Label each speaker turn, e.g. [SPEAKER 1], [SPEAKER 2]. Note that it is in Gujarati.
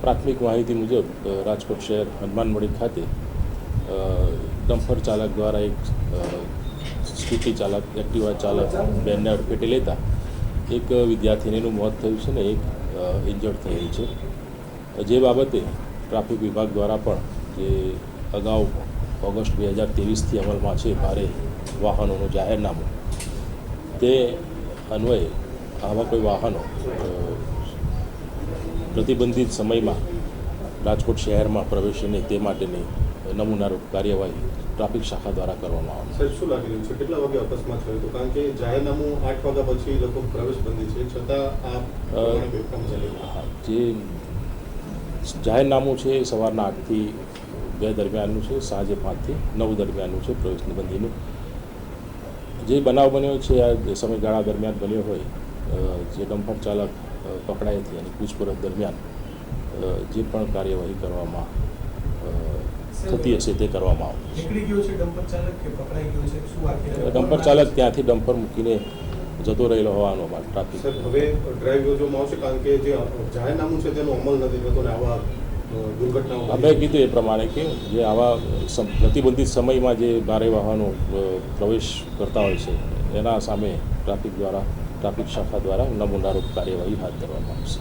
[SPEAKER 1] પ્રાથમિક માહિતી મુજબ રાજકોટ શહેર હનુમાનમળી ખાતે ડમ્ફર ચાલક દ્વારા એક સ્કૂટી ચાલક, એક્ટિવા ચાલક બેનને અડફેટે લેતા એક વિદ્યાર્થીનીનું મોત થયું છે ને એક ઇન્જર્ડ થયેલ છે. જે બાબતે ટ્રાફિક વિભાગ દ્વારા પણ જે અગાઉ ઓગસ્ટ બે હજાર ત્રેવીસથી અમલમાં છે ભારે વાહનોનું જાહેરનામું, તે અન્વયે આવા કોઈ વાહનો પ્રતિબંધિત સમયમાં રાજકોટ શહેરમાં પ્રવેશે નહીં તે માટેની નમૂનારૂપ કાર્યવાહી ટ્રાફિક શાખા દ્વારા કરવામાં આવશે
[SPEAKER 2] સાહેબ શું લાગી રહ્યું છે? કેટલા વાગે અકસ્માત થયો હતો? કારણ કે જાહેરનામું આઠ વાગ્યા પછી લોકો પ્રવેશ બંધી છે. છતાં આ
[SPEAKER 1] જે જાહેરનામું છે એ સવારના આઠથી બે દરમિયાનનું છે સાંજે પાંચથી નવ દરમિયાનનું છે પ્રવેશની બંધીનું જે બનાવ બન્યો છે આ સમયગાળા દરમિયાન બન્યો હોય જે ડમ્પર ચાલક પકડાય છે અને પૂછપરછ દરમિયાન જે પણ કાર્યવાહી કરવામાં થતી હશે તે કરવામાં આવશે.
[SPEAKER 3] છે ડમ્પર ચાલક કે પકડાઈ ગયો છે? શું આખી
[SPEAKER 1] ડમ્પર ચાલક ત્યાંથી ડમ્પર મૂકીને જતો રહેલો હોવાનો અમારે ટ્રાફિક.
[SPEAKER 2] હવે ડ્રાઈવ યોજવામાં આવશે કારણ કે જે જાહેરનામું છે તેનો અમલ નથી થતો ને આવા દુર્ઘટનાઓ
[SPEAKER 1] અમે કીધું એ પ્રમાણે કે જે આવા સમ- પ્રતિબંધિત સમયમાં જે ભારે વાહનો પ્રવેશ કરતા હોય છે એના સામે ટ્રાફિક દ્વારા ટ્રાફિક શાખા દ્વારા નમૂનારૂપ કાર્યવાહી હાથ ધરવામાં આવશે.